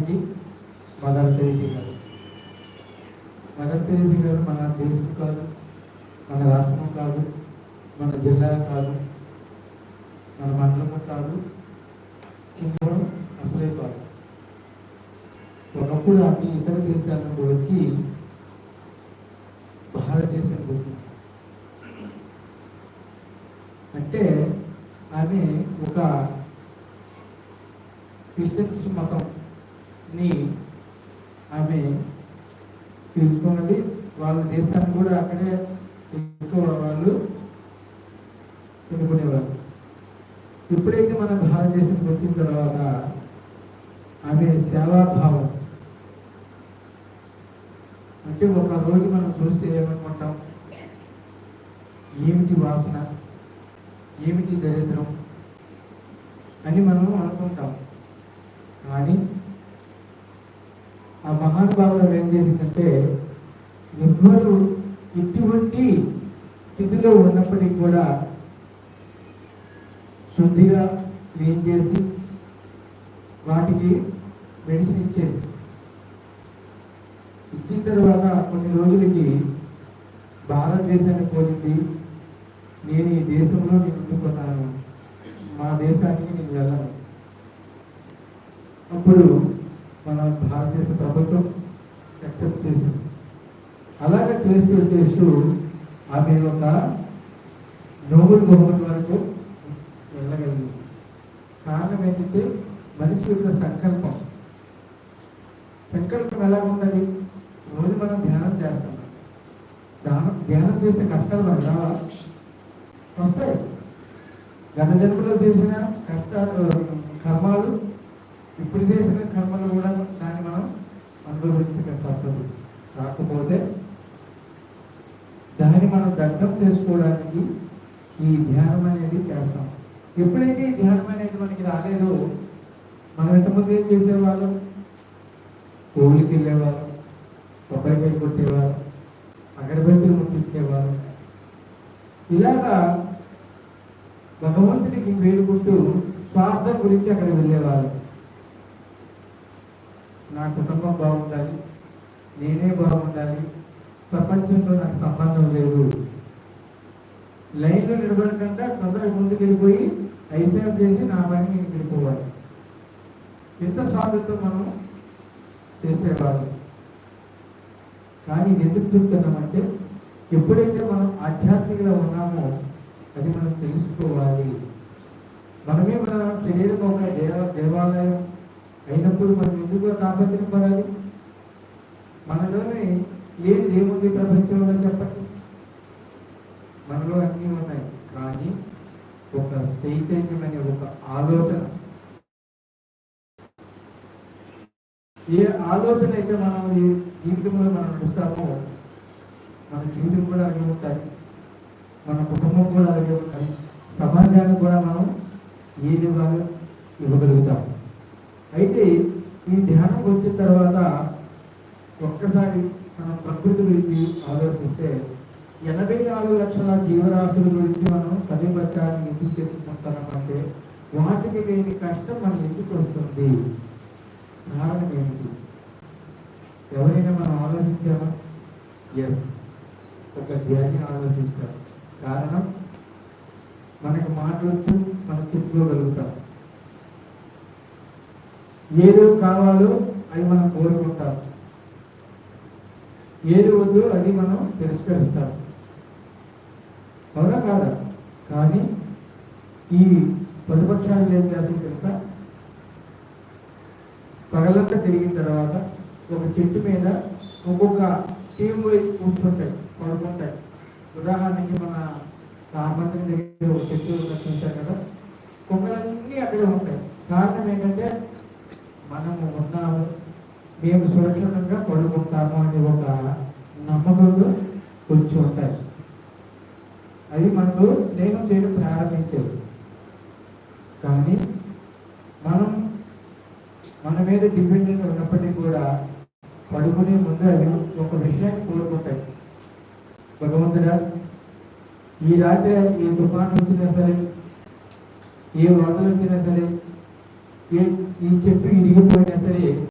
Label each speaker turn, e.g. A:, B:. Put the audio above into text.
A: Mother తెరీసీ గారు. Mother తెరీసీ గారు మన దేశం కాదు మన రాష్ట్రం కాదు మన జిల్లా కాదు మన మండలం కాదు సింహం అసలే కాదు. ఒకప్పుడు ఆమె ఇతర దేశాల నుండి వచ్చి భారతదేశానికి వచ్చింది అంటే ఆమె ఒక క్రిస్టియన్స్ ని ఆమె తెలుసుకున్నది వాళ్ళ దేశాన్ని కూడా అక్కడే ఎక్కువ వాళ్ళు పెట్టుకునేవారు ఎప్పుడైతే మన భారతదేశం వచ్చిన తర్వాత ఆమె సేవాభావం అంటే ఒక రోజు మనం చూస్తే ఏమనుకుంటాం? ఏమిటి వాసన? ఏమిటి దరిద్రం? అని మనం అనుకుంటాం. కానీ ఆ మహానుభావులు ఏం చేసిందంటే ఎవ్వరు ఇటువంటి స్థితిలో ఉన్నప్పటికీ కూడా శుద్ధిగా క్లీన్ చేసి వాటికి మెడిసిన్ ఇచ్చేది. ఇచ్చిన తర్వాత కొన్ని రోజులకి భారతదేశాన్ని పోలింది నేను ఈ దేశంలో నేను ఉండుకున్నాను మా దేశానికి నేను వెళ్ళను. అప్పుడు మన భారతదేశ ప్రభుత్వం యాక్సెప్ట్ చేసింది. అలాగే చేస్తూ చేస్తూ ఆమె ఒక నోబెల్ బహుమతి వరకు వెళ్ళగలిగింది. కారణం ఏంటంటే మనిషి యొక్క సంకల్పం. సంకల్పం ఎలా ఉన్నది రోజు మనం ధ్యానం చేస్తాం. ధ్యానం ధ్యానం చేస్తే కష్టాలు మనకు రావా? వస్తాయి. గత జన్మలో చేసిన కష్టాలు ఇప్పుడు చేసిన కర్మలు కూడా దాన్ని మనం అనుభవించక తప్పదు కాకపోతే దాన్ని మనం దగ్ధం చేసుకోవడానికి ఈ ధ్యానం అనేది చేస్తాం. ఎప్పుడైతే ఈ ధ్యానం అనేది మనకి రాలేదో మనం ఎంతమంది ఏం చేసేవాళ్ళం? కోవిలికి వెళ్ళేవారు కొబ్బరికాయ కొట్టేవారు అగరబత్తులు ముట్టించేవారు ఇలాగా భగవంతుడికి వేడుకుంటూ స్వార్థం గురించి అక్కడ వెళ్ళేవారు నా కుటుంబం బాగుండాలి నేనే బాగుండాలి ప్రపంచంతో నాకు సంబంధం లేదు. లైన్లో నిలబడకుండా తొందరగా ముందుకు వెళ్ళిపోయి ఐసేపు చేసి నా పని నేను వెళ్ళిపోవాలి ఎంత స్వార్థంతో మనం చేసేవాళ్ళు? కానీ ఎందుకు చెప్తున్నామంటే ఎప్పుడైతే మనం ఆధ్యాత్మికలో ఉన్నామో అది మనం తెలుసుకోవాలి. మనమే మన శరీరం ఒక దేవ దేవాలయం అయినప్పుడు మనం ఎందుకు తాపత్రయం పడాలి? మనలోనే ఏది ఏముంది ప్రపంచంలో చెప్పండి? మనలో అన్నీ ఉన్నాయి కానీ ఒక చైతన్యం అనే ఒక ఆలోచన. ఏ ఆలోచన అయితే మనం జీవితంలో మనం చూస్తామో మన జీవితం కూడా అలాగే ఉంటుంది మన కుటుంబం కూడా అలాగే ఉంటుంది సమాజానికి కూడా మనం ఏది విధంగా ఇవ్వగలుగుతాం. అయితే ఈ ధ్యానం వచ్చిన తర్వాత ఒక్కసారి మనం ప్రకృతి గురించి ఆలోచిస్తే ఎనభై నాలుగు లక్షల జీవరాశుల గురించి మనం పది వర్షాలు ఎందుకు చెప్పుకుంటున్నామంటే వాటికి లేని కష్టం మనం ఎందుకు వస్తుంది? కారణం ఏమిటి? ఎవరైనా మనం ఆలోచించామా? ఎస్ ఒక ధ్యాని ఆలోచిస్తాం. కారణం మనకు మాట్లాడుతూ మనం చెప్పుకోగలుగుతాం ఏదో కావాలో అవి మనం కోరుకుంటాం. ఏది వద్దు అది మనం తిరస్కరిస్తాం. అవునా కాదా? కానీ ఈ ప్రతిపక్షాలు ఏం చేస్తాయి తెలుసా? పగలంతా తిరిగిన తర్వాత ఒక చెట్టు మీద ఒక్కొక్క టీం పోయి కూర్చుంటాయి పడుకుంటాయి. ఉదాహరణకి మన రామంత్రి దగ్గర ఒక చెట్టు చూశారు కదా. కుక్కలన్నీ అక్కడే ఉంటాయి. కారణం మనము ఉన్నాము. మేము సురక్షితంగా పడుకుంటాము అని ఒక నమ్మకంతో వచ్చి ఉంటాయి అవి మనకు స్నేహం చేయడం ప్రారంభించేది కానీ మనం మన మీద డిపెండెంట్ ఉన్నప్పటికీ కూడా పడుకునే ముందు అవి ఒక విషయాన్ని కోరుకుంటాయి. భగవంతుడా ఈ రాత్రి ఏ తుఫాను వచ్చినా సరే ఏ వరదలు వచ్చినా సరే ఏ ఈ చెట్టు ఇరిగిపోయినా సరే